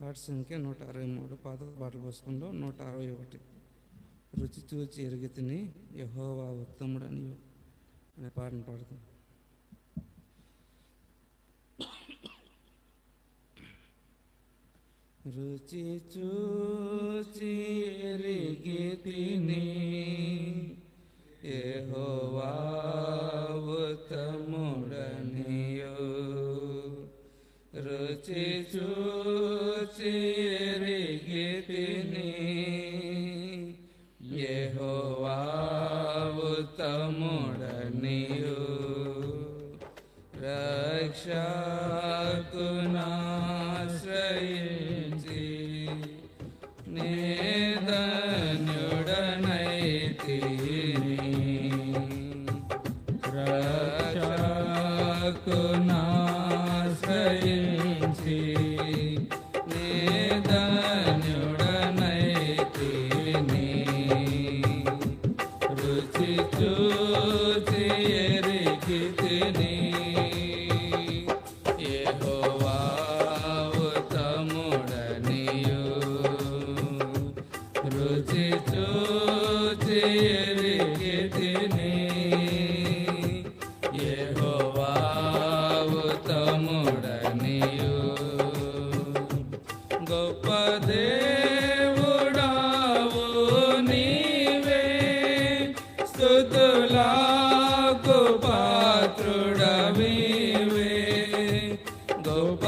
పాట సంఖ్య నూట అరవై మూడు. పాత పాటలు పుస్తకంలో నూట అరవై ఒకటి. రుచి చూచి ఎరిగి తిని యహోవా ఉత్తముడని అనే పాటను పాడుతాం రుచి చూచి ఎరిగి తిని साक्षात् ना ఎరిగి తిని యెహోవా ఉత్తముడనియు. గొప్ప దేవుడావు నీవే. స్తుతులకు పాత్రుడవివే గొప్ప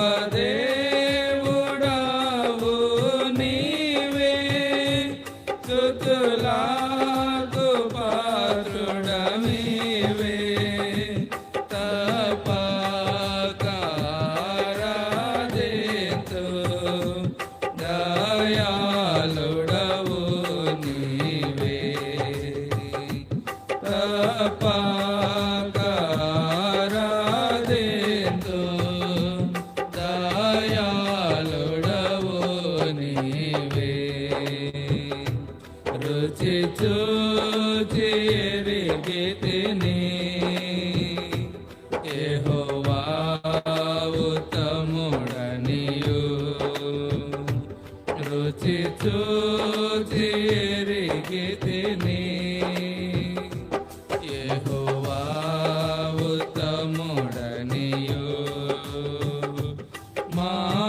ఎరిగి తిని యెహోవా ఉత్తముడనియు రుచి చూచి ఎరిగి తిని యెహోవా ఉత్తముడనియు మహోన్నతుడవగు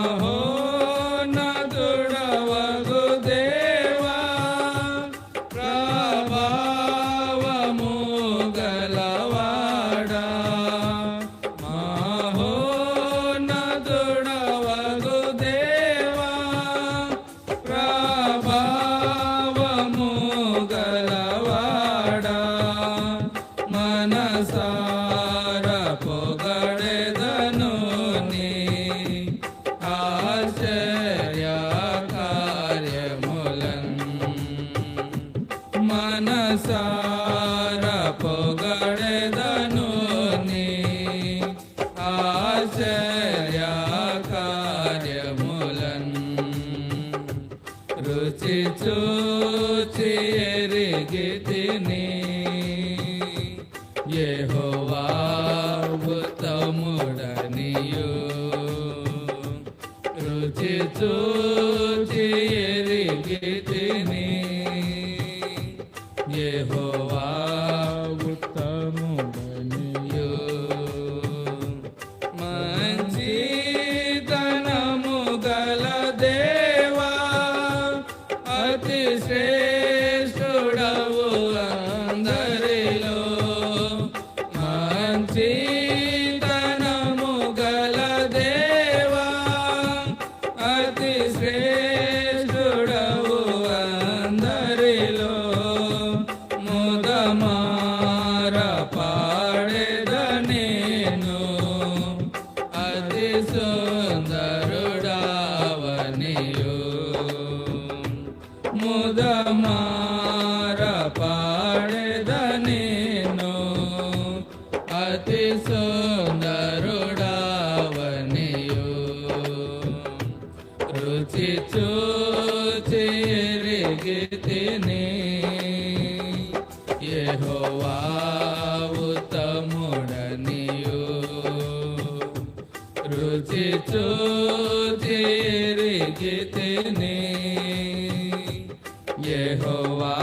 చూచి ఎరిగితే రుచి చూచి తిని యెహోవా ఉత్తముడనియు. రుచి చూచి తిని యెహోవా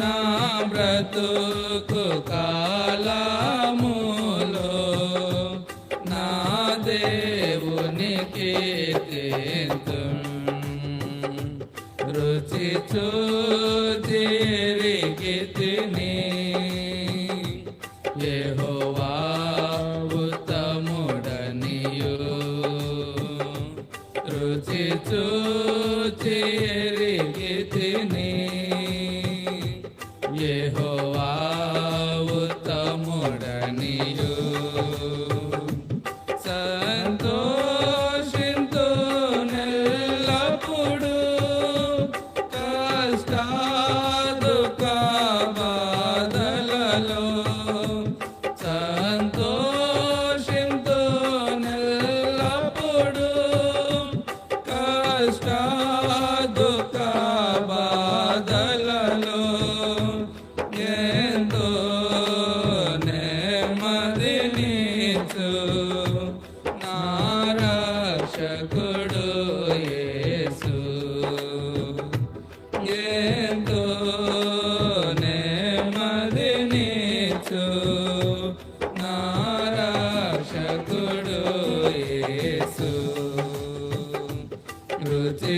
నా బ్రతుకు కాలము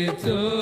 it's a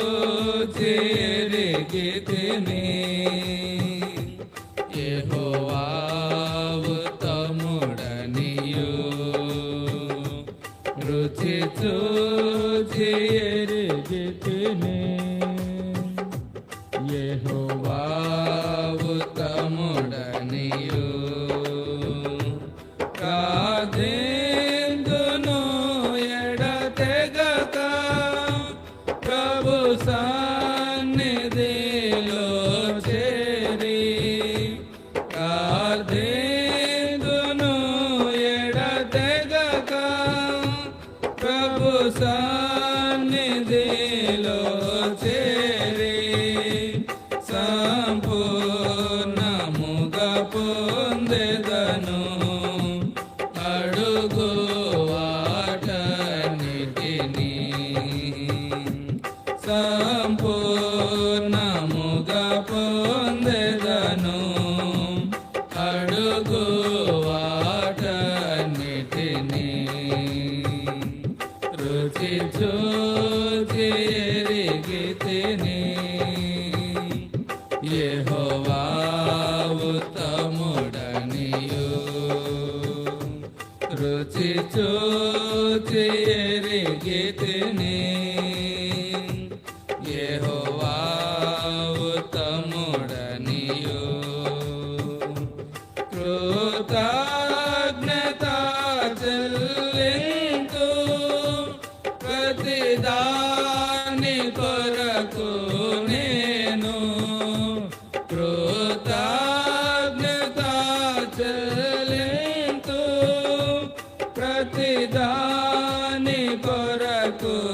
యెహోవా ఉత్తముడనియు రుచి చూచి ఎరిగితిని యెహోవా ఉత్తముడనియు కృతా Tchau.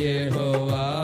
యెహోవా